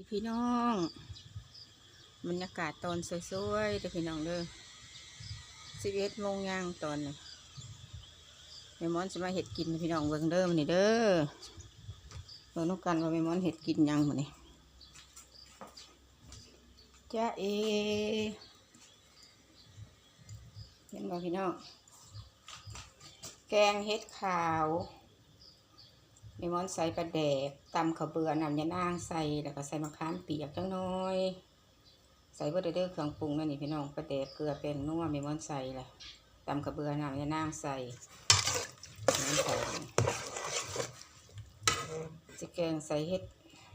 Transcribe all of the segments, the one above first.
ดีพี่น้องบรรยากาศตอนสวยๆเด้อพี่น้องเด้อสิบเอ็ดโมงย่างตอนนี้แม่มอนจะมาเห็ดกินพี่น้องเบิ่งเด้อมันนี่เด้อเบิ่งนุกันว่าแม่มอนเห็ดกินยังมันนี่จ้าเอเห็นบ่พี่น้อง แกงเห็ดขาว มีมอนใส่ปลาแดกตำข้าเบือน้ำยานางใส่แล้วก็ใส่มะขามเปียกจังน้อย ใส่เบอร์เดอร์เครื่องปรุงนั่นนี่พี่น้องปลาแดกเกลือเป็นนัวเมมอนใส่แหละตำข้าเบือน้ำยานางใส่น้ำใส่จะแกงใส่เห็ด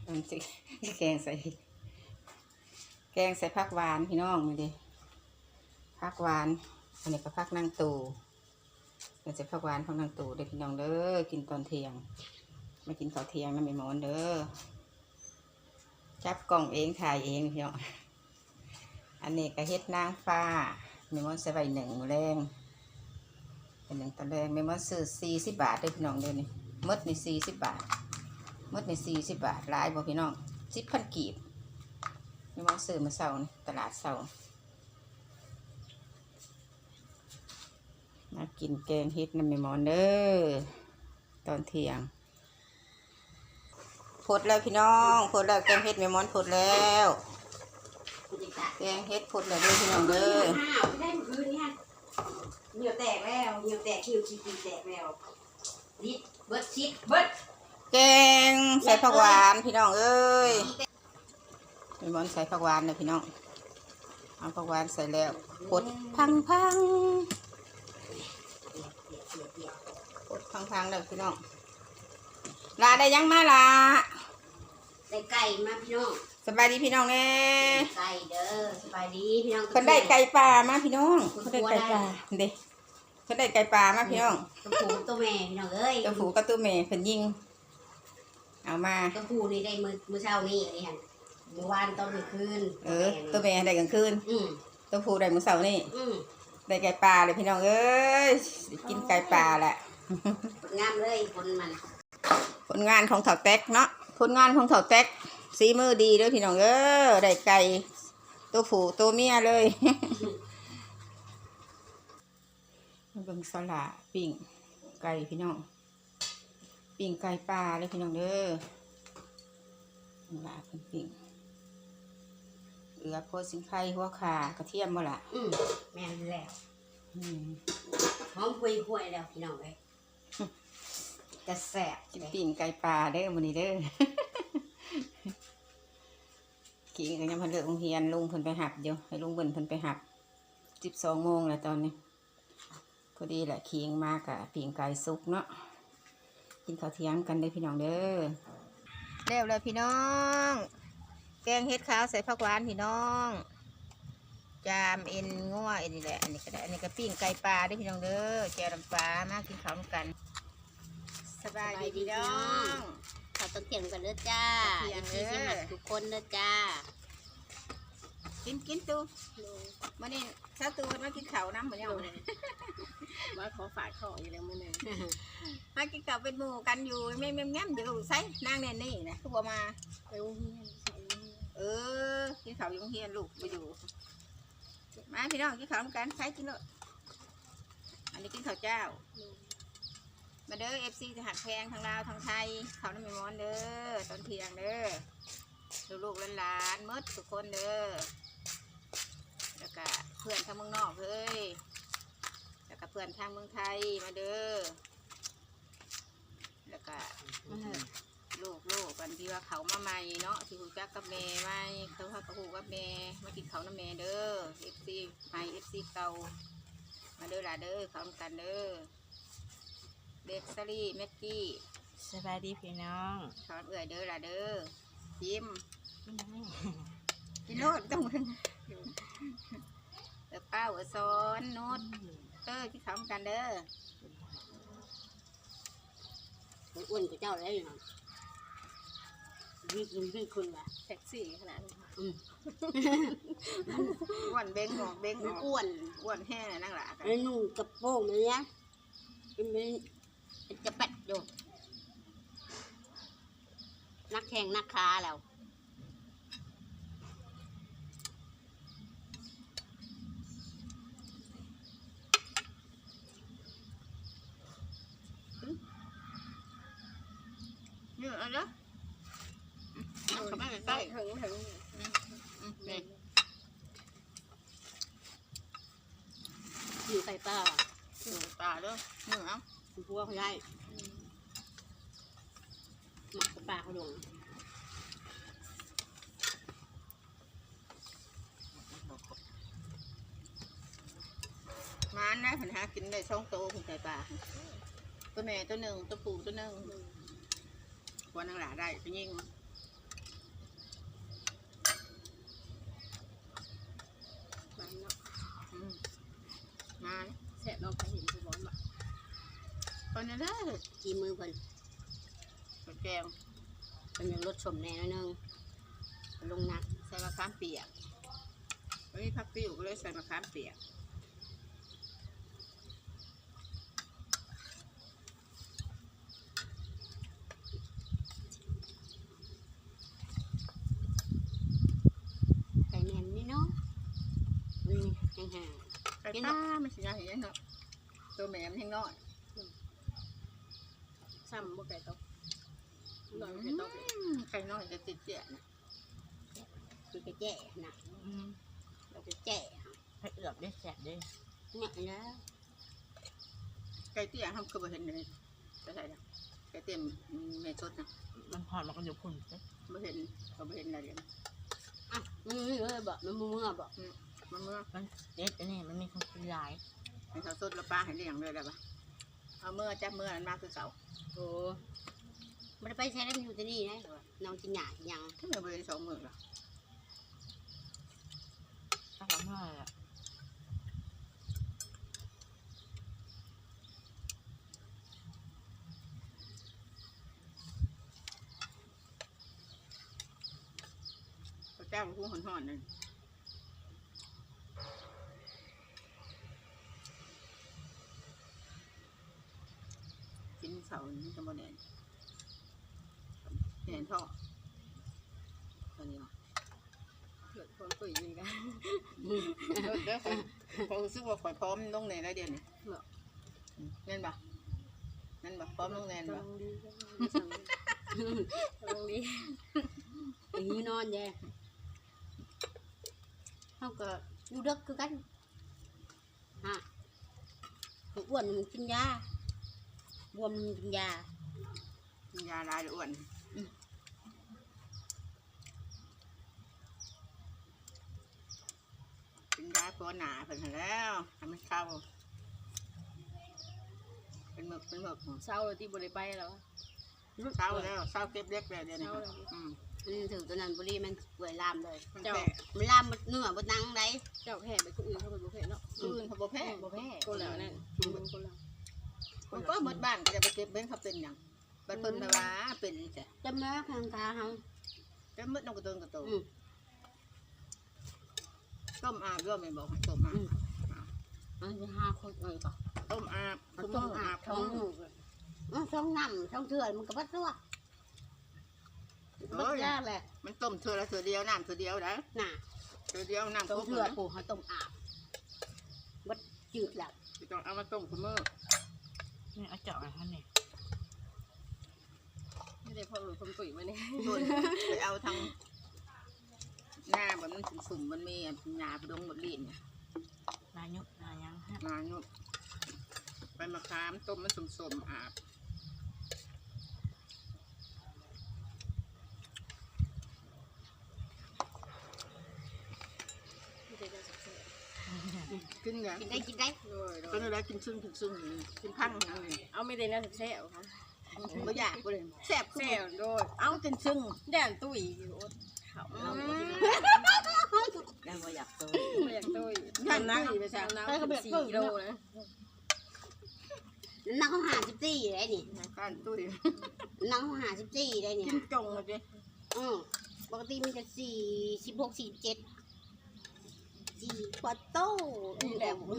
มันจะจะแกงใส่ แกงใส่ผักหวานพี่น้องนี่ดิผักหวานอันนี้ก็พักนั่งตูเดี๋ยวจะพักหวานพักนั่งตูเด้อพี่น้องเด้อกินตอนเที่ยง มากินข้าวเที่ยงนะแม่หมอนเด้อจับกล่องเองถ่ายเองพี่น้องอันนี้ก็เฮ็ดนางฟ้าแม่หมอนใส่ใบหนึ่งแรงเป็นหนึ่งตอนแรงแม่หมอนซื้อสี่สิบบาทเด้อพี่น้องเด้อนี่มดในสี่สิบบาทมดในสี่สิบบาทลายบ่พี่น้องสิบพันกีบแม่หมอนซื้อมาเสาร์นี่ตลาดเสาร์มากินแกงเฮ็ดน้ำแม่หมอนเด้อตอนเที่ยง พดแล้วพี่น้องพดแล้วแกงเฮ็ดแม่หมอนพดแล้วแกงเฮ็ดพดแล้วเด้อพี่น้องเด้ออ้าวได้คืนเนี่ยเหนียวแตกแล้วเหนียวแตกคิวคิวคิวแตกแล้วดิดเบิดชิดเบิดแกงใส่ผักหวานพี่น้องเอ้ยแม่หมอนใส่ผักหวานเลยพี่น้องเอาผักหวานใส่แล้วพดพังพังพดพังพังแล้วพี่น้องลาได้ยังมาลา ได้ไก่มาพี่น้องสบายดีพี่น้องแน่ไก่เด้อสบายดีพี่น้องคนได้ไก่ป่ามาพี่น้องคนได้ไก่ป่าเด็กคนได้ไก่ป่ามาพี่น้องตัวผู้ตัวแม่พี่น้องเอ้ยตัวผูกับตัวแม่เพิ่นยิง เอามาตัวผู้นี่ได้มือมือเช้านี่นี่ฮะเมื่อวานตอนกลางคืน เออ ตัวแม่ได้กลางคืนอืมตัวผูได้มื้อเช้านี่อืมได้ไก่ป่าเลยพี่น้องเอ้ยสิกินไก่ป่าแหละผลงามเลยคนมัน ผลงานของเถ่าแตกเนาะ ผลงานของเถ่าแตกสีมือดีเด้อพี่น้องเอ้อได้ไก่ตัวผูตัวเมียเลยมาเบิ่งสละปิ้งไก่พี่น้อง ปิ้งไก่ปลาเลยพี่น้องเด้อสละเพิ่นปิ้งเหลือโพดสิงไข่หัวขากระเทียมบ่ล่ะอืมแม่นแล้วอืมหอมคุยคุยแล้วพี่น้องเอ้ย จะแสบกินปิ้งไก่ปลาเด้อมื้อนี้เด้อ กินกันยังเพิ่นเลิกโรงเรียนลุงเพิ่นไปหับอยู่ให้ลุงเบิ่นเพิ่นไปหับ12โมงแล้วตอนนี้ พอดีแหละเคียงมากอะปิ่งไก่สุกเนาะ กินข้าวเที่ยงกันเด้อพี่น้องเด้อเร็วเลยพี่น้อง แกงเห็ดขาวใส่ผักหวานพี่น้อง จามเอ็นงัวเอ็นนี่แหละ อันนี้ก็ได้ อันนี้ก็ปิ้งไก่ปลาเด้อพี่น้องเด้อแจวน้ำปลามากินข้าวกัน สบายดีพี่น้องข้าวต้นเที่ยงกันเด้อจ้าเที่ยงเด้ที่อสิหักทุกคนเด้อจ้า กินกินตูมานี่เช้าตูมากินข้าวน้ำเหมือนยังเลยมาขอฝากของอยู่แล้วมื้อหนึงมากินข้าวเป็นหมู่กันอยู่แม่แม่แง้มอยู่ใส่นางแน่นี่นะคือบ่มาไปโรงเรียนใส่โรงเรียนเออกินข้าวอยู่โรงเรียนลูกไปอยู่มาพี่น้องกินข้าวนำกันใครกินเลยอันนี้กินข้าวเจ้า มาเด้อเอฟซีทหารแพงทางลาวทางไทย เขาน้ำมันมอนเด้อตอนเที่ยงเด้อลูกๆหลานๆหมดทุกคนเด้อแล้วก็เพื่อนทางเมืองนอกเฮ้ยแล้วก็เพื่อนทางเมืองไทยมาเด้อแล้วก็ลูกลูกกันที่ว่าเขามาใหม่เนาะที่หูจักกับแม่ใหม่เขาพากับหูกับแม่มากินเขาน้ำแม่เด้อเอฟซีใหม่เอฟซีเก่ามาเด้อล่ะเด้อเขากันเด้อ เบกซารี่แม็กกี้สบายดีพี่น้องเขาเอื่อยเด้อล่ะเด้อยิ้มกินโนดต้องมึงเออเป้าเออซ้อนโนดเออกินเขาวนำกันเด้ออ้วนกับเจ้าแล้วอยู่เนาะวิ่งวิ่งคุณว่ะแท็กซี่ขนาดนี้อืมอ้วนเบ้งออกเบ้งออกอ้วนอ้วนแห้งนั่งหละกันไอ้นุ่งกระโปรงมันเนี้ยเป็นเป็น แข่งนักค้าแล้วเนื้ออะไรเขาไม่ใถึงถึงอยู่ตาไก่ปลาด้วยเนื้อพวกหญ่าเขาลงมานะผันหากินได้ช่องโตคุณใจปลาตัวแม่ตัวหนึ่งตัวปู่ตัวหนึ่งวันนังหลาได้ไปยิงมันเนาะอืมมาแซ่บเราไปเห็นคือบอกว่าตอนนี้ได้จีมือเพิ่นตัวแกง เพิ่นยังลดชมแน่นอยนึงเพิ่นลงหนักใส่มะขามเปียกวันนี้พักปิ้วก็เลยใส่มะขามเปียกไก่แหนมนี่เนาะนี่ห่างไก่ป้าไม่ใช่ยังเห็นเนาะตัวแม่มันยังน้อยซ้ำบ่ไก่ตก หน่อยไก่ตกอืมไก่น้อยจะติดเจียนะๆคือไปแจ้นะเราไปแจ้ให้เอือบได้แสบได้เนี่ยแล้วไก่เตี้ยทำคือบ่เห็นเลยจะใช่ละไก่เตี้ยแม่ชดนะมันพอดมันก็อยู่พุ่นเด้บ่เห็นก็บ่เห็นอะไรเลยอะมือเลยบอกมันมือบอกมันเมื่อมันเด็ดอันนี้มันมีคนกินหลายให้เขาสดแล้วป้าให้เลี้ยงเลยได้ปะเอาเมื่อจับเมื่อนั้นมาคือเก่าโอ้ มันไปใช้แล้วมันอยู่ที่นี่นะน้องจินหยาจินยังถ้าไม่บริสองหมื่นหรอถ้าเราเมื่อไหร่อะพระเจ้าผู้หอนหอนนั่นกินเสานี่จะบ่แน่น แน่นท่อตอนนี้เกิดคนตุ๋ยอยู่กันเดี๋ยวเดี๋ยวข่อยรู้สึกว่าข่อยพร้อมลงในแล้วเดี๋ยวนี้เน่นปะเน่นปะพร้อมลงแน่นกำปะลังดีกำลังดีอย่างนี้นอนแย่เขาก็อยู่เด็กคือกันฮะมันอ้วนมันกินยาบวมมันกินยากินยาลายอ้วนกินยา ตัวหนาเพิ่นหั่นแล้วทำให้เข้าเป็นหมึกเป็นหมึกเศร้าเลยที่บริไปแล้วเศร้าแล้วเศร้าเก็บเล็กแล้วเดี๋ยวนี้เศร้าแล้วอืมมันถือตัวนั้นบุรีมันเปื่อยลามเลยมันเจ้าแพ้มันลามมันเนื้อมันนังได้เจ้าแพ้ไปคนอื่นเขาไปบุแพ้เนาะคนอื่นเขาบ่แพ้บ่แพ้คนแล้วนั่นคนแล้วมันก็หมดบ้านก็จะไปเก็บเบ้นเขาเป็นหยังบัดเพิ่นไปว่าเป็นจ้ะจำได้ข้างตาเขาก็หมดน้องกระตุ้นกระโตอืม ต้มอาบด้วยไม่บอกให้ต้มอาบมันจะหาคนเลยก่อนต้มอาบต้มอาบท้องหมูมันท้องน้ำท้องเถื่อนมันก็บัดตัวบัดยากแหละมันต้มเถื่อละเถื่อเดียวน้ำเถื่อเดียวนะน่ะเถื่อเดียวน้ำต้มเถื่อเลยปูเขาต้มอาบบัดจืดแล้วต้องเอามาต้มคุณมือนี่เอาเจาะอะไรท่านนี่ไม่ได้พอหลุดคนตุ๋ยมาเนี่ยไปเอาทาง หน้าแบบมันสุ่มๆมันมีอะหนาไปดงหมดลีนเนี่ยนายุกนายังฮะมาโยมไปมะขามต้มมันสมๆอาบไม่ได้จะเสียกินไงกินได้กินได้โดยโดก็ยนี่แหละกินซึ่งกินซึ่งอยู่นี่กินพังนั่นเลยเอาไม่ได้นะแซ่บค่ะไม่อยากกูเลยแซ่บคือแซ่บโดยเอากินซึ่งแดนตุ๋ยอยู่ เขาเราไม่ได้ว่าอยากตัวอยากตุ๋ยน้ำหนักน้ำหนักสี่กิโลนะนั่งเขาหาสิบสี่ได้นี่การตุ้ยนั่งเขาหาสิบสี่ได้นี่กินจงเลยอืมปกติมันจะสี่สิบหกสี่เจ็ดสี่ขวดโต้อืมแบบมั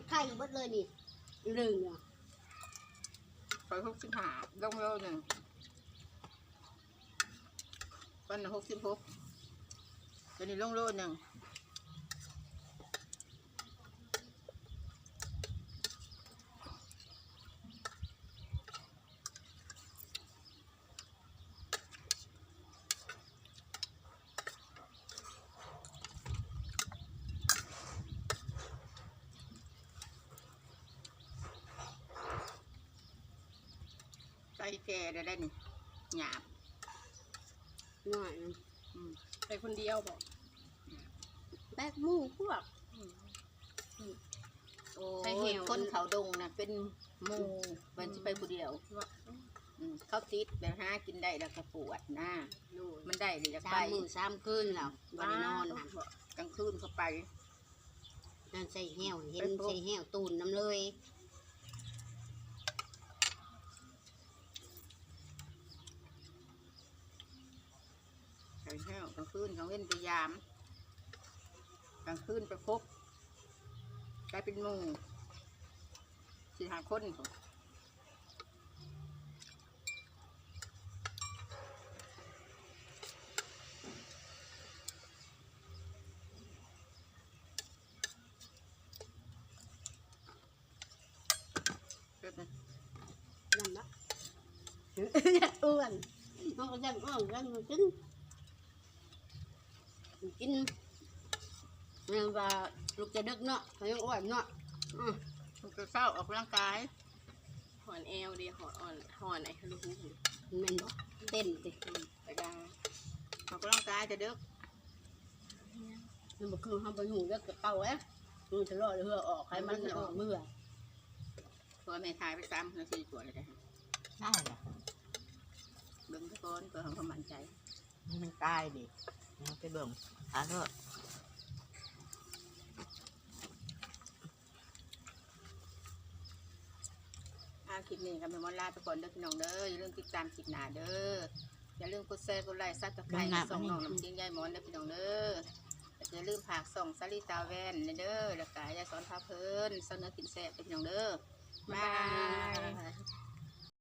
นไข่เบิดเลยนี่เรื่องเนี่ยคอยหกสิบห้าลงโลหนึ่ง ปันหกสิบหกตัวนี้ลงโลหนึ่งใส่แก่ได้ได้นี่หยาบ หน่อยอืมไปคนเดียวบอกแบกหมูพวก โอ้ไปเหี่ยยว คนเขาดงนะเป็นหมูมันจะไปผู้เดียวว่าอืมเขาติดแบบหากินได้แล้วก็ปวดหน้าดูมันได้เลยจะสาไปมมือสามคืนแล้วบ่ได้นอนค่ะกลางคืนเขาไป นั่นใส่แห้วเห็นใส่แห้วตูนน้ำเลย ไปเที่ยว กลางคืนเขางเล่นไปยาม กลางคืนไปพบกลายเป็นหมูสี่หาคนเขาเกิดนะนั่นละอ้วนมันก็ยังอ้วนกันมันกินมัน กินมันว่าลูกจะดึกเนาะเขายังอ้วนเนาะอือมันจะเศร้าออกกำลังกายหอนเอวดีหอนอ่อนหอนไอ้ลูกหูมันบ่เต้นสิไปดาออกกำลังกายจะเด็กมันบ่คือเฮาไปหูเด็กกับเก่าเอ๊ะมันจะรอดเหือออกให้มันออกมือตัวแม่ทายไปซ้ำนาทีตัวเลยจ้ะได้เหรอเบิ่งทุกคนเพื่อความมั่นใจมันตายดิมัน ไปเบิ่งหาเถอะอาคลิปนี้ก็เป็นมอลลาไปก่อนเด้อพี่น้องเด้ออย่าลืมติดตามคลิปหน้าเด้ออย่าลืมกดแชร์กดไลค์ซับสไครต์ส่งน้องน้ำเชียงยายหมอนเด้อพี่น้องเด้ออย่าลืมผากส่องสลิตาแวนเด้อแล้วก็ยายสอนพาเพลินเสนอกินแซ่บเด้อพี่น้องเด้อบ๊ายบายบาย